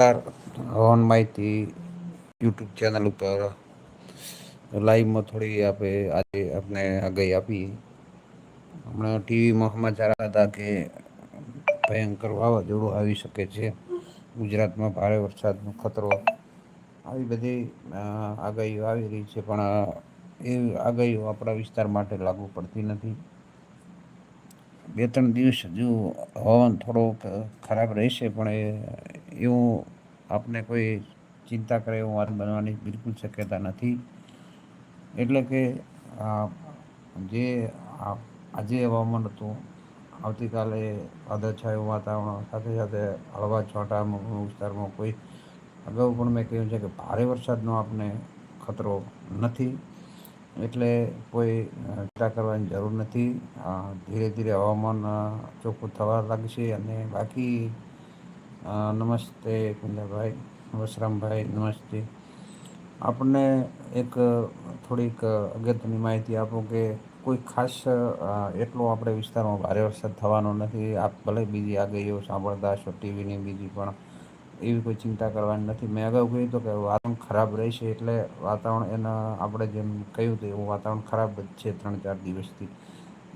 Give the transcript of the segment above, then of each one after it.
હવામાન માહિતી, YouTube channel ઉપર લાઈવમાં થોડી આપે આજે આપને આગાહી આપી. હમણાં ટીવીમાં સમાચાર હતા કે ભયંકર વાવાઝોડું આવી શકે છે. ગુજરાતમાં ભારે વરસાદનો ખતરો. આવી બધી આગાહીઓ આવી રહી છે પણ એ આગાહીઓ આપણા વિસ્તાર માટે લાગુ પડતી નથી. બે ત્રણ દિવસ હજુ હવામાન થોડોક ખરાબ રહેશે, પણ એ એવું આપને કોઈ ચિંતા કરે એવું વાત બનવાની બિલકુલ શક્યતા નથી. એટલે કે જે આજે હવામાન હતું, આવતીકાલે વાદળછાયું વાતાવરણ, સાથે સાથે હળવા છોટા વિસ્તારમાં કોઈ, અગાઉ પણ મેં કહ્યું છે કે ભારે વરસાદનો આપને ખતરો નથી. એટલે કોઈ ચિંતા કરવાની જરૂર નથી. ધીરે ધીરે હવામાન ચોખ્ખું થવા લાગશે અને બાકી નમસ્તે કુંજાભાઈ વશરામભાઈ નમસ્તે. આપણને એક થોડીક અગત્યની માહિતી આપો કે કોઈ ખાસ એટલો આપણે વિસ્તારમાં ભારે વરસાદ થવાનો નથી. આપ ભલે બીજી આગળ એવું સાંભળતા હશો, ટીવીની બીજી પણ. એવી કોઈ ચિંતા કરવાની નથી. મેં અગાઉ કહ્યું હતું કે વાતાવરણ ખરાબ રહેશે એટલે વાતાવરણ એના આપણે જેમ કહ્યું હતું એવું વાતાવરણ ખરાબ જ છે ત્રણ ચાર દિવસથી.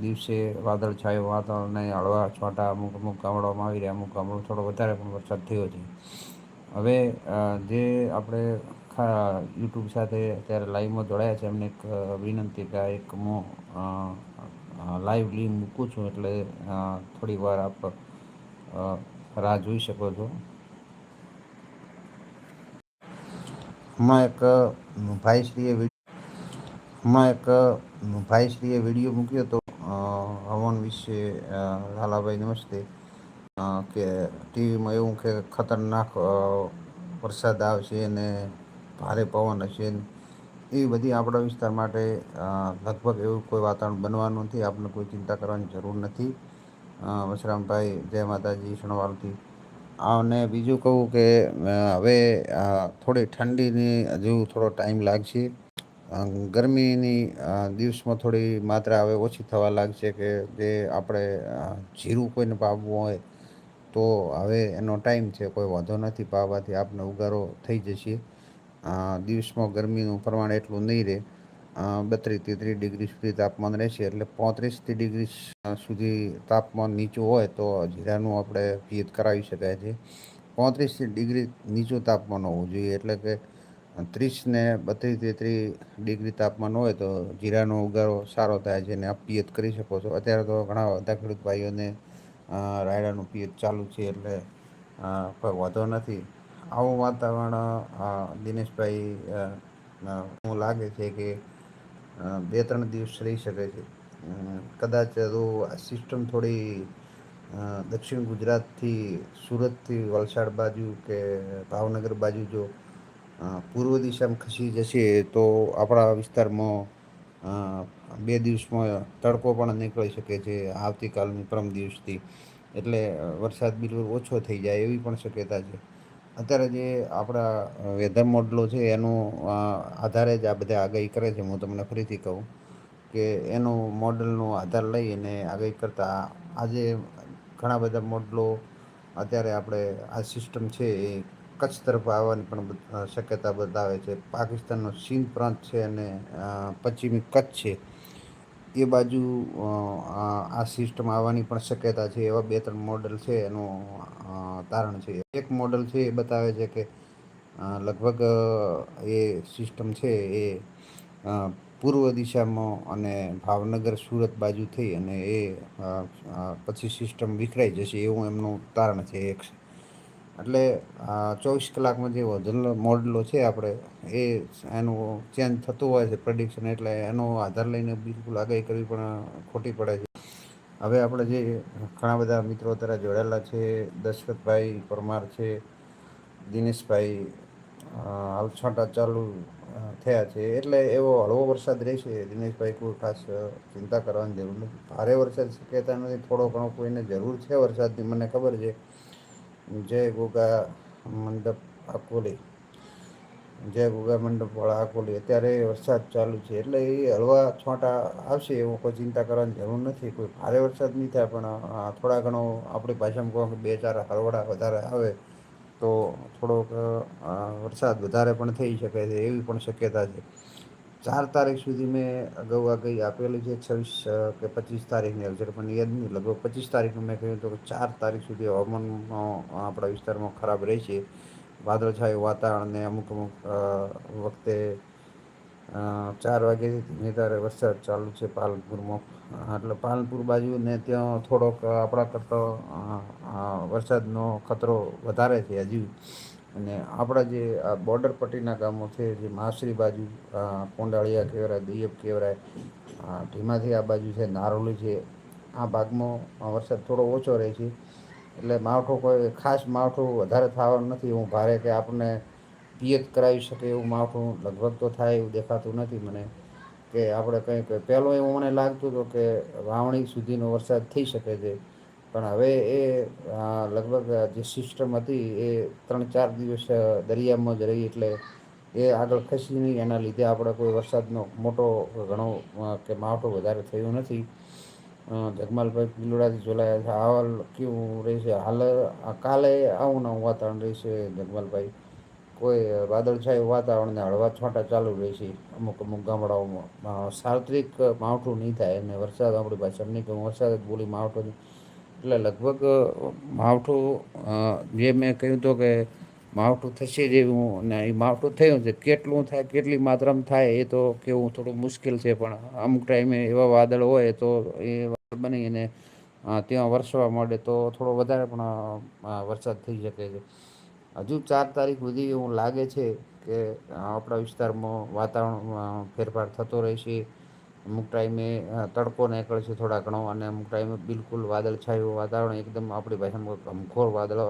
દિવસે વાદળછાયું વાતાવરણને હળવા છાંટા અમુક અમુક ગામડાઓમાં આવી રહ્યા, અમુક ગામડો થોડો વધારે પણ વરસાદ થયો છે. હવે જે આપણે યુટ્યુબ સાથે અત્યારે લાઈવમાં જોડાયા છે, એમને એક વિનંતી કે એક હું લાઈવ લિંક મૂકું છું એટલે થોડી વાર આપ રાહ જોઈ શકો છો. હમણાં એક ભાઈશ્રીએ હમણાં એક ભાઈશ્રીએ વીડિયો મૂક્યો હતો હવન વિશે લાલાભાઈ નમસ્તે કે ટીવીમાં એવું કે ખતરનાક વરસાદ આવશે અને ભારે પવન હશે એ બધી આપણા વિસ્તાર માટે લગભગ એવું કોઈ વાતાવરણ બનવાનું નથી. આપણે કોઈ ચિંતા કરવાની જરૂર નથી. વસરામભાઈ, જય માતાજી સણવાલથી અને બીજું કહું કે હવે થોડી ઠંડીની હજુ થોડો ટાઈમ લાગશે. ગરમીની દિવસમાં થોડી માત્રા હવે ઓછી થવા લાગશે કે, જે આપણે જીરું કોઈને પાવવું હોય, તો હવે એનો ટાઈમ છે, કોઈ વાંધો નથી, પાવાથી આપને ઉગારો થઈ જશે. દિવસમાં ગરમીનું પ્રમાણ એટલું નહીં રહે. બત્રીસ તેત્રીસ ડિગ્રી સુધી તાપમાન રહેશે. એટલે પોત્રીસથી ડિગ્રી સુધી તાપમાન નીચું હોય તો જીરાનું આપણે પિયત કરાવી શકાય છે. પોત્રીસથી ડિગ્રી નીચું તાપમાન હોવું જોઈએ. એટલે કે ત્રીસને બત્રીસ તેત્રીસ ડિગ્રી તાપમાન હોય તો જીરાનો ઉગારો સારો થાય છે અને આપ પિયત કરી શકો છો. અત્યારે તો ઘણા બધા ખેડૂત ભાઈઓને રાયડાનું પિયત ચાલુ છે એટલે કોઈ વાંધો નથી. આવું વાતાવરણ દિનેશભાઈ લાગે છે કે બે, ત્રણ દિવસ રહી શકે છે. કદાચ તો સિસ્ટમ થોડી દક્ષિણ ગુજરાતથી, સુરતથી વલસાડ બાજુ કે ભાવનગર બાજુ જો પૂર્વ દિશામાં ખસી જશે તો આપણા વિસ્તારમાં બે દિવસમાં તડકો પણ નીકળી શકે છે આવતીકાલની પરમ દિવસથી. એટલે વરસાદ બિલકુલ ઓછો થઈ જાય એવી પણ શક્યતા છે. અત્યારે જે આપણા વેધર મોડલો છે, એનું આધારે જ આ બધા આગાહી કરે છે. હું તમને ફરીથી કહું કે એનું મોડલનો આધાર લઈ અને આગાહી કરતાં આજે ઘણા બધા મોડલો અત્યારે આપણે આ સિસ્ટમ છે એ કચ્છ તરફ આવવાની પણ શક્યતા બતાવે છે. પાકિસ્તાનનો સિંધ પ્રાંત છે અને પશ્ચિમી કચ્છ છે. એ બાજુ આ સિસ્ટમ આવવાની પણ શક્યતા છે, એવા બે ત્રણ મોડલ છે એનું તારણ છે. એક મોડલ છે એ બતાવે છે કે લગભગ એ સિસ્ટમ છે એ પૂર્વ દિશામાં અને ભાવનગર સુરત બાજુ થઈ અને એ પછી સિસ્ટમ વિખરાઈ જશે એવું એમનું તારણ છે એક. એટલે ચોવીસ કલાકમાં જે વધેલો મોડલો છે આપણે, એ એનું ચેન્જ થતું હોય છે પ્રડિક્શન એટલે એનો આધાર લઈને બિલકુલ આગાહી કરવી પણ ખોટી પડે છે. હવે આપણે જે ઘણા બધા મિત્રો અત્યારે જોડાયેલા છે, દશરથભાઈ પરમાર છે, દિનેશભાઈ હાલ ચાલુ થયા છે, એટલે એવો હળવો વરસાદ રહેશે, દિનેશભાઈ કોઈ ખાસ ચિંતા કરવાની જરૂર નથી. ભારે વરસાદ શક્યતા નથી, થોડો ઘણો કોઈને જરૂર છે વરસાદની, મને ખબર છે. જય ગોગા મંડપ અકોલી જય ગોગા મંડપવાળા અકોલી અત્યારે વરસાદ ચાલુ છે. એટલે એ હળવા છોટા આવશે એવું કોઈ ચિંતા કરવાની જરૂર નથી. કોઈ ભારે વરસાદ નહીં થાય, પણ થોડા ઘણો આપણી ભાષામાં કહો બે ચાર હળવડા વધારે આવે, તો થોડોક વરસાદ વધારે પણ થઈ શકે છે, એવી પણ શક્યતા છે. ચાર તારીખ સુધી મેં અગાઉ આગાહી આપેલી છે, છવ્વીસ કે પચીસ તારીખની અરજર પણ યાદ નહીં, લગભગ પચીસ તારીખનું મેં કહ્યું હતું કે ચાર તારીખ સુધી હવામાનનો આપણા વિસ્તારમાં ખરાબ રહેશે. વાદળછાયું વાતાવરણને અમુક અમુક વખતે ચાર વાગ્યાથી ધીમે ધારે વરસાદ ચાલુ છે પાલનપુરમાં. એટલે પાલનપુર બાજુ ને ત્યાં થોડોક આપણા કરતો વરસાદનો ખતરો વધારે છે હજી. અને આપણા જે, આ બોર્ડર પટ્ટીના ગામો છે, જે માસરી બાજુ કોંડાળિયા કહેવાય દિયપ કહેવાય ધીમાથી આ બાજુ છે, નારોલી છે, આ ભાગમાં વરસાદ થોડો ઓછો રહે છે. એટલે માવઠું કોઈ ખાસ માવઠું વધારે થવાનું નથી. હું ભારે કે આપણને પિયત કરાવી શકે એવું માવઠું લગભગ તો થાય એવું દેખાતું નથી મને. કે આપણે કંઈક, પહેલો એવું મને લાગતું હતું કે વાવણી સુધીનો વરસાદ થઈ શકે છે. પણ હવે એ લગભગ જે સિસ્ટમ હતી એ ત્રણ ચાર દિવસ દરિયામાં જ રહી એટલે એ આગળ ખસી નહીં એના લીધે આપણે કોઈ વરસાદનો મોટો ઘણો કે માવઠો વધારે થયો નથી. જગમાલભાઈ પિલોડાથી જોડાયા છે. હાલ કેવું રહેશે હાલ કાલે આવું નવું વાતાવરણ રહેશે જગમાલભાઈ. કોઈ વાદળછાયું વાતાવરણને હળવા છાંટા ચાલુ રહેશે અમુક અમુક ગામડાઓમાં સાર્વત્રિક માવઠું નહીં થાય અને વરસાદ આપણી ભાષામાં નહીં કહું વરસાદ જ બોલી માવઠું એટલે લગભગ માવઠું જે મેં કહ્યું હતું કે માવઠું થશે જેવું ને એ માવઠું થયું છે, કેટલું થાય, કેટલી માત્રામાં થાય એ તો કેવું થોડું મુશ્કેલ છે, પણ અમુક ટાઈમે એવા વાદળ હોય તો એ વાદળ બની અને ત્યાં વરસવા માંડે તો થોડો વધારે પણ વરસાદ થઈ શકે છે. હજુ ચાર તારીખ સુધી એવું લાગે છે કે આપણા વિસ્તારમાં વાતાવરણમાં ફેરફાર થતો રહેશે. અમુક ટાઈમે તડકો છે થોડા ઘણો અને અમુક ટાઈમે બિલકુલ વાદળ છાયું વાતાવરણ એકદમ આપણી ભાષામાં ઘમખોર વાદળો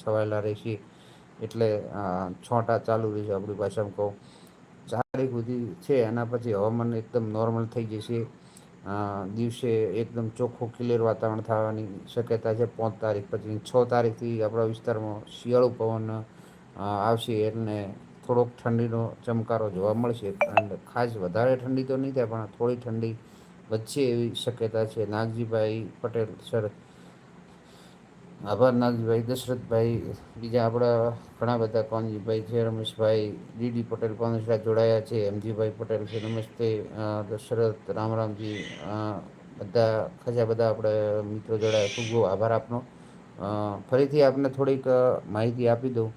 છવાયેલા રહેશે એટલે છોટા ચાલુ રહેશે આપણી ભાષામાં કહું. તારીખ સુધી છે, એના પછી હવામાન એકદમ નોર્મલ થઈ જશે. દિવસે એકદમ ચોખ્ખું ક્લિયર વાતાવરણ થવાની શક્યતા છે. પાંચ તારીખ પછી છ તારીખથી આપણા વિસ્તારમાં શિયાળુ પવન આવશે એટલે થોડોક ઠંડીનો ચમકારો જોવા મળશે અને ખાસ વધારે ઠંડી તો નહીં થાય, પણ થોડી ઠંડી વચ્ચે એવી શક્યતા છે. નાગજીભાઈ પટેલ, સર. આભાર નાગજીભાઈ. દશરથભાઈ, બીજા આપણા ઘણા બધા કોનજીભાઈ છે. રમેશભાઈ, ડીડી પટેલ કોનસરા જોડાયા છે. એમજીભાઈ પટેલ છે. નમસ્તે. દશરથ, રામરામજી બધા ખાસા બધા આપણે મિત્રો જોડાયા. ખૂબ આભાર આપનો. ફરીથી આપને થોડીક માહિતી આપી દઉં.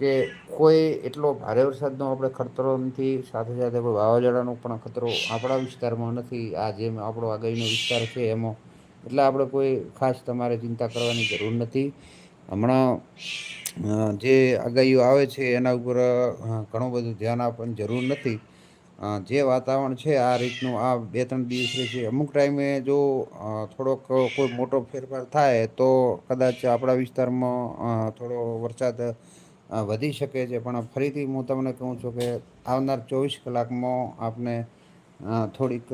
કે કોઈ એટલો ભારે વરસાદનો આપણે ખતરો નથી, સાથે સાથે કોઈ વાવાઝોડાનો પણ ખતરો આપણા વિસ્તારમાં નથી, આ જેમ આપણો આગાહીનો વિસ્તાર છે એમાં. એટલે આપણે કોઈ ખાસ તમારે ચિંતા કરવાની જરૂર નથી. હમણાં જે આગાહીઓ આવે છે એના ઉપર ઘણું બધું ધ્યાન આપવાની જરૂર નથી. જે વાતાવરણ છે આ રીતનું, આ બે ત્રણ દિવસ છે, અમુક ટાઈમે જો થોડોક કોઈ મોટો ફેરફાર થાય તો કદાચ આપણા વિસ્તારમાં થોડો વરસાદ વધી શકે છે. પણ ફરીથી હું તમને કહું છું કે આવનાર ચોવીસ કલાકમાં આપને થોડીક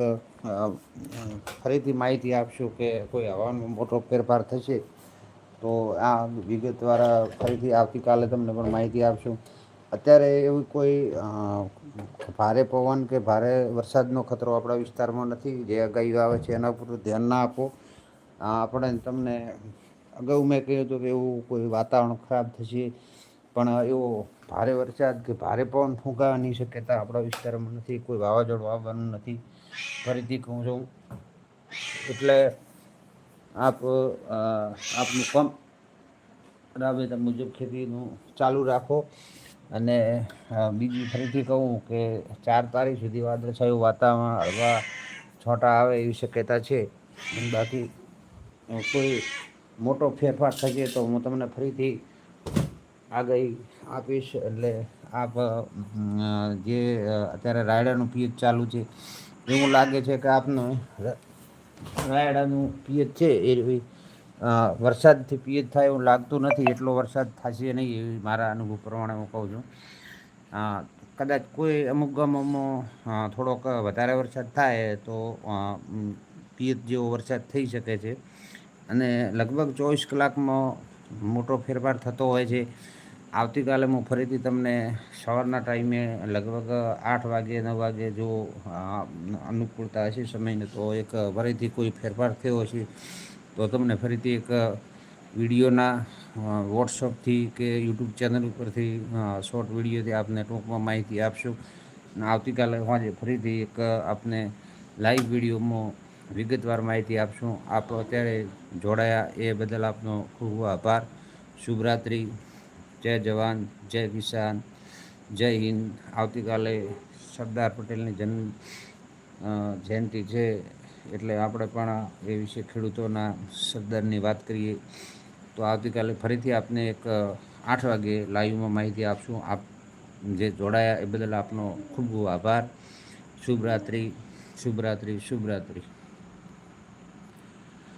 ફરીથી માહિતી આપશું કે કોઈ હવાનો મોટો ફેરફાર થશે. તો આ વિગત દ્વારા ફરીથી આવતીકાલે તમને પણ માહિતી આપશું. અત્યારે એવું કોઈ ભારે પવન કે ભારે વરસાદનો ખતરો આપણા વિસ્તારમાં નથી. જે અગાઈ આવે છે એના ઉપર ધ્યાન ના આપો. આપણે તમને અગાઉ મેં કહ્યું હતું કે એવું કોઈ વાતાવરણ ખરાબ થશે. પણ એવો ભારે વરસાદ કે ભારે પવન ફૂંકાવાની શક્યતા આપણા વિસ્તારમાં નથી. કોઈ વાવાઝોડું આવવાનું નથી. ફરીથી કહું છું. એટલે આપ આપનું કામ રાબેતા મુજબ ખેતીનું ચાલુ રાખો. અને બીજી ફરીથી કહું કે ચાર તારીખ સુધી વાદળછાયું વાતાવરણ હળવા છોટા આવે એવી શક્યતા છે. બાકી કોઈ મોટો ફેરફાર થશે તો હું તમને ફરીથી આગાહી આપીશ એટલે આપ જે અત્યારે રાયડાનું પીએચ ચાલુ છે, એવું લાગે છે કે આપને રાયડાનું પીએચ છે એ વરસાદથી પીએચ થાય એવું લાગતું નથી, એટલો વરસાદ થશે નહીં એવી મારા અનુભવ પ્રમાણે હું કહું છું. કદાચ કોઈ અમુક ગામોમાં થોડોક વધારે વરસાદ થાય તો પિયત જેવો વરસાદ થઈ શકે છે. અને લગભગ ચોવીસ કલાકમાં મોટો ફેરફાર થતો હોય છે. આવતીકાલે હું ફરીથી તમને સવારના ટાઈમે લગભગ આઠ વાગે, નવ વાગે જો અનુકૂળતા હશે સમયને, તો એક ફરીથી કોઈ ફેરફાર થયો હશે, તો તમને ફરીથી એક વિડીયોના વોટ્સઅપથી કે યુટ્યુબ ચેનલ ઉપરથી શોર્ટ વિડીયોથી આપને ટૂંકમાં માહિતી આપશું. અને આવતીકાલે સાંજે ફરીથી એક આપને લાઈવ વિડીયોમાં વિગતવાર માહિતી આપશું. આપ અત્યારે જોડાયા એ બદલ આપનો ખૂબ આભાર. શુભરાત્રિ. જય જવાન, જય કિસાન, જય હિન્દ. આવતીકાલે સરદાર પટેલની જન્મ જયંતિ છે. એટલે આપણે પણ એ વિશે ખેડૂતોના સરદારની વાત કરીએ. તો આવતીકાલે ફરીથી આપને એક આઠ વાગે લાઈવમાં માહિતી આપશું. આપ જે જોડાયા એ બદલ આપનો ખૂબ ખૂબ આભાર. શુભરાત્રિ શુભરાત્રિ શુભરાત્રિ